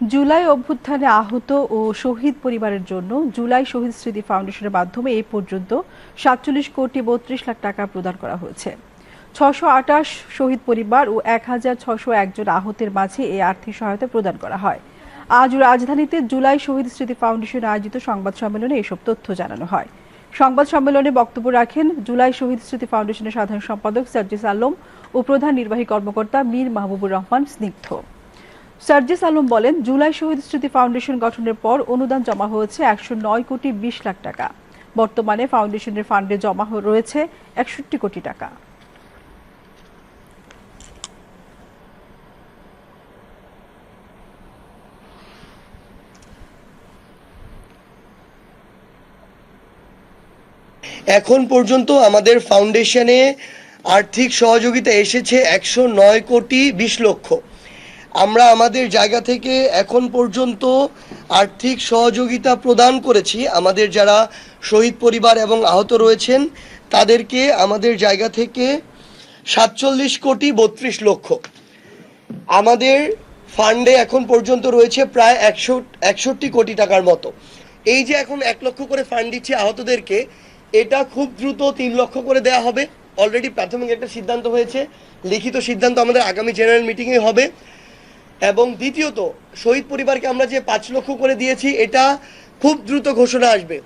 জুলাই অভ্যুত্থানে আহত ও শহীদ পরিবারের জন্য জুলাই শহীদ স্মৃতি ফাউন্ডেশনের মাধ্যমে এই পর্যন্ত সাতচল্লিশ কোটি বত্রিশ লাখ টাকা প্রদান করা হয়েছে। ছশো আটাশ শহীদ পরিবার ও এক হাজার ছশো একজন আহতের মাঝে এই আর্থিক সহায়তা প্রদান করা হয়। আজ রাজধানীতে জুলাই শহীদ স্মৃতি ফাউন্ডেশন আয়োজিত সংবাদ সম্মেলনে এসব তথ্য জানানো হয়। সংবাদ সম্মেলনে বক্তব্য রাখেন জুলাই শহীদ স্মৃতি ফাউন্ডেশনের সাধারণ সম্পাদক সার্জিস আলম ও প্রধান নির্বাহী কর্মকর্তা মীর মাহবুবুর রহমান স্নিগ্ধ। সার্জিস আলম বলেন, জুলাই শহীদ স্মৃতি ফাউন্ডেশন গঠনের পর অনুদান জমা হয়েছে একশো নয় কোটি বিশ লাখ টাকা। বর্তমানে ফাউন্ডেশনের ফান্ডে জমা রয়েছে একষট্টি কোটি টাকা। এখন পর্যন্ত আমাদের ফাউন্ডেশনে আর্থিক সহযোগিতা এসেছে একশো নয় কোটি বিশ লক্ষ। আমরা আমাদের জায়গা থেকে এখন পর্যন্ত আর্থিক সহযোগিতা প্রদান করেছি। আমাদের যারা শহীদ পরিবার এবং আহত রয়েছেন, তাদেরকে আমাদের জায়গা থেকে সাতচল্লিশ কোটি বত্রিশ লক্ষ। আমাদের ফান্ডে এখন পর্যন্ত রয়েছে প্রায় একশো, একষট্টি কোটি টাকার মতো। এই যে এখন এক লক্ষ করে ফান্ড দিচ্ছে আহতদেরকে, এটা খুব দ্রুত তিন লক্ষ করে দেয়া হবে। অলরেডি প্রাথমিক একটা সিদ্ধান্ত হয়েছে। লিখিত সিদ্ধান্ত আমাদের আগামী জেনারেল মিটিংয়ে হবে। এবং দ্বিতীয়ত, শহীদ পরিবারকে আমরা যে পাঁচ লক্ষ করে দিয়েছি, এটা খুব দ্রুত ঘোষণা আসবে।